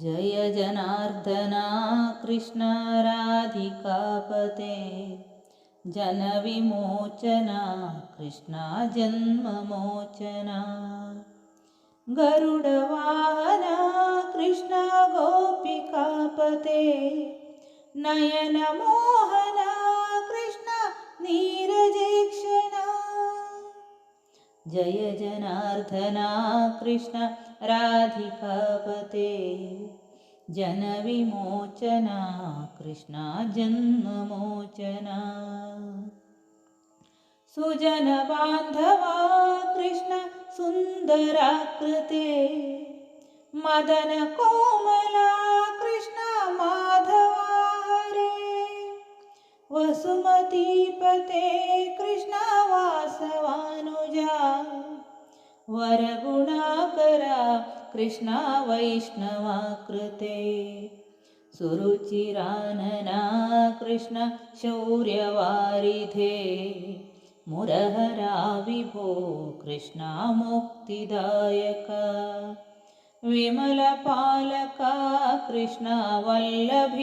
जय जनार्दना कृष्ण राधिकापते जनविमोचना कृष्णा जन्ममोचना गरुडवाहना कृष्णा गोपिकापते नयनमोहना कृष्ण नीरजेक्षणा जय जनार्दना कृष्ण राधिकापते। जनविमोचना कृष्णा जन्ममोचना। सुजनबान्धवा कृष्ण सुन्दराकृते। मदनकोमला कृष्ण माधवारे वसुमतीपते वरगुणाकरा कृष्णा वैष्णवाकृते। सुरुचिरानना कृष्ण शौर्यवारिधे। मुरहरा विभो कृष्णा मुक्तिदायक। विमलपालका कृष्णा वल्लभीपते।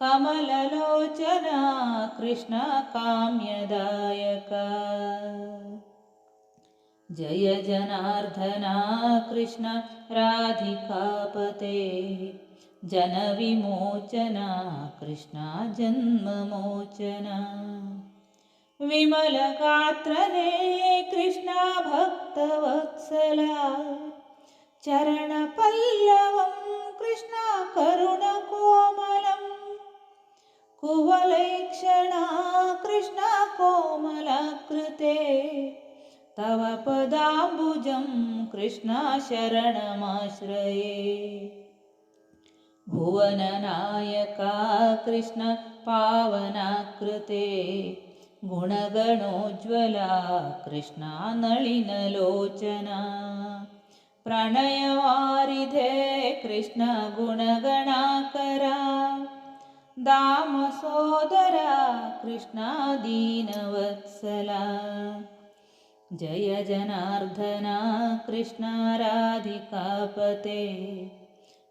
कमललोचना कृष्ण काम्यदायका जय जनार्दना कृष्ण राधिकापते जनविमोचना कृष्णा जन्ममोचना। विमलगात्रने कृष्णा भक्तवत्सला। चरणपल्लवं कृष्णा करुणकोमलम् कुवलैक्षणा तव पदाम्बुजं कृष्णा शरणमाश्रये भुवननायका कृष्ण पावनाकृते गुणगणोज्ज्वला कृष्णा नळिनलोचना प्रणयवारिधे कृष्ण गुणगणाकरा दामसोदरा कृष्णा दीनवत्सला जय जनार्दना कृष्ण राधिकापते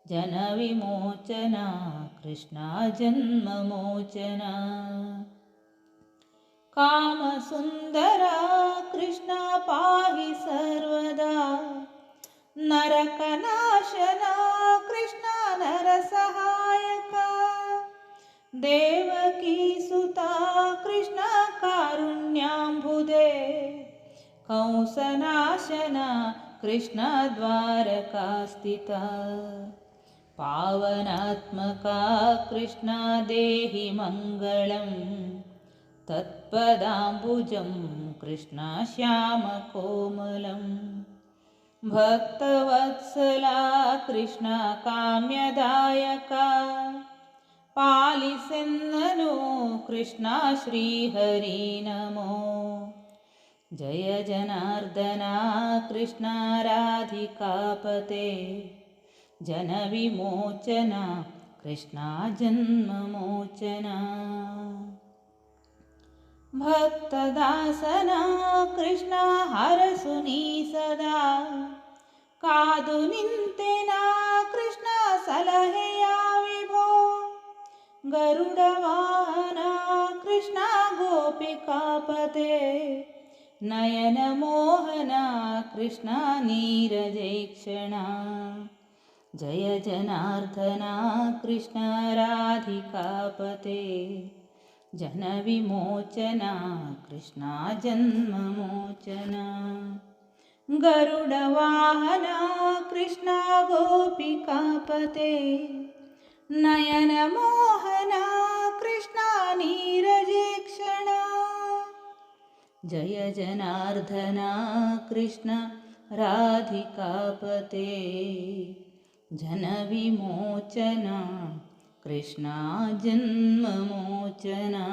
जनविमोचना कृष्णा जन्ममोचना कामसुन्दरा कृष्णा पाहि सर्वदा। नरकनाशना कृष्णा नरसहायका। देवकी कंसनाशना कृष्णद्वारकास्थिता। पावनात्मका कृष्णा देहि मङ्गलम्। तत्पदाम्बुजं कृष्णा श्यामकोमलम् भक्तवत्सला कृष्णा काम्यदायका पालिसेन्ननु कृष्णा श्रीहरि नमो जय जनार्दना कृष्णा राधिकापते जनविमोचना कृष्णा जन्ममोचना। भक्तदासना कृष्णा हरसुनी सदा। कादु निन्तेना कृष्णा सलहेया विभो। गरुडवाहना कृष्णा गोपिकापते नयनमोहना कृष्णा नीरजेक्षणा। जय जनार्दना कृष्ण राधिकापते जनविमोचना कृष्णा जन्ममोचना। गरुडवाहना कृष्णा गोपिकापते नयनमोहना कृष्णा नीरजेक्षणा जय जनार्दना कृष्ण राधिकापते। जनविमोचना कृष्णा जन्ममोचना